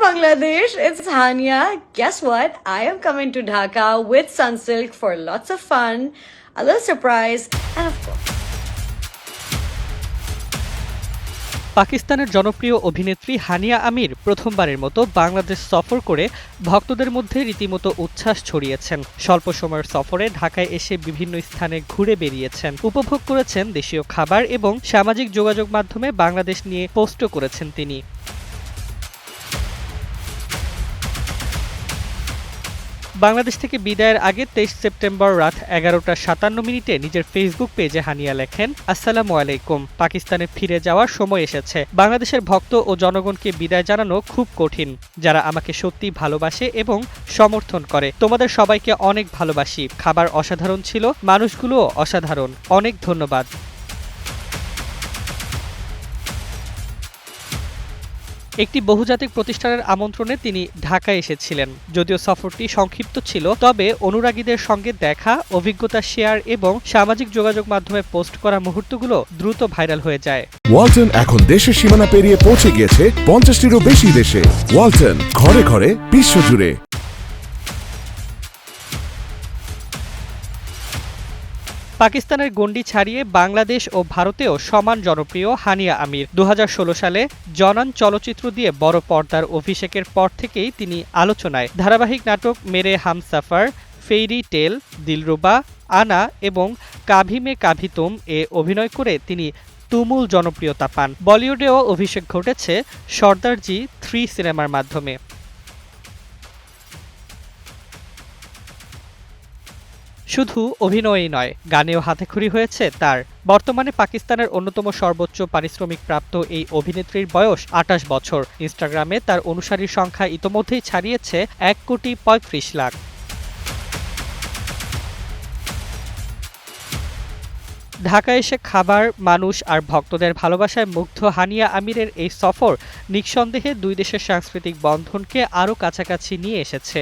Bangladesh, it's Hania. Guess what? I am coming to Dhaka with Sunsilk for lots of fun, a little surprise, and of course. পাকিস্তানের জনপ্রিয় অভিনেত্রী হানিয়া আমির প্রথমবারের মতো বাংলাদেশ সফর করে ভক্তদের মধ্যে রীতিমতো উচ্ছ্বাস ছড়িয়েছেন স্বল্প সময়ের সফরে ঢাকায় এসে বিভিন্ন স্থানে ঘুরে বেরিয়েছেন উপভোগ করেছেন দেশীয় খাবার এবং সামাজিক যোগাযোগ মাধ্যমে বাংলাদেশ নিয়ে পোস্টও করেছেন তিনি বাংলাদেশ থেকে বিদায়ের আগে তেইশ সেপ্টেম্বর রাত এগারোটা সাতান্ন মিনিটে নিজের ফেসবুক পেজে হানিয়া লেখেন, আসসালামু আলাইকুম, পাকিস্তানে ফিরে যাওয়ার সময় এসেছে। বাংলাদেশের ভক্ত ও জনগণকে বিদায় জানানো খুব কঠিন। যারা আমাকে সত্যি ভালোবাসে এবং সমর্থন করে, তোমাদের সবাইকে অনেক ভালোবাসি। খাবার অসাধারণ ছিল, মানুষগুলোও অসাধারণ। অনেক ধন্যবাদ। একটি বহুজাতিক প্রতিষ্ঠানের আমন্ত্রণে তিনি ঢাকায় এসেছিলেন। যদিও সফরটি সংক্ষিপ্ত ছিল, তবে অনুরাগীদের সঙ্গে দেখা, অভিজ্ঞতা শেয়ার এবং সামাজিক যোগাযোগ মাধ্যমে পোস্ট করা মুহূর্তগুলো দ্রুত ভাইরাল হয়ে যায়। ওয়ালটন এখন দেশের সীমানা পেরিয়ে পৌঁছে গিয়েছে পঞ্চাশটিরও বেশি দেশে। ওয়ালটন, ঘরে ঘরে, বিশ্বজুড়ে। পাকিস্তানের গণ্ডি ছাড়িয়ে বাংলাদেশ ও ভারতেও সমান জনপ্রিয় হানিয়া আমির। দু হাজার ষোলো সালে জনান চলচ্চিত্র দিয়ে বড় পর্দার অভিষেকের পর থেকেই তিনি আলোচনায়। ধারাবাহিক নাটক মেরে হামসাফার ফেইরি টেল, দিলরুবা, আনা এবং কাভি মে কাভি তুম এ অভিনয় করে তিনি তুমুল জনপ্রিয়তা পান। বলিউডেও অভিষেক ঘটেছে সর্দারজি থ্রি সিনেমার মাধ্যমে। শুধু অভিনয়ই নয়, গানেও হাতেখড়ি হয়েছে তার। বর্তমানে পাকিস্তানের অন্যতম সর্বোচ্চ পারিশ্রমিক প্রাপ্ত এই অভিনেত্রীর বয়স আটাশ বছর। ইনস্টাগ্রামে তার অনুসারীর সংখ্যা ইতোমধ্যেই ছাড়িয়েছে এক কোটি পঁয়ত্রিশ লাখ। ঢাকা এসে খাবার, মানুষ আর ভক্তদের ভালোবাসায় মুগ্ধ হানিয়া আমিরের এই সফর নিঃসন্দেহে দুই দেশের সাংস্কৃতিক বন্ধনকে আরও কাছাকাছি নিয়ে এসেছে।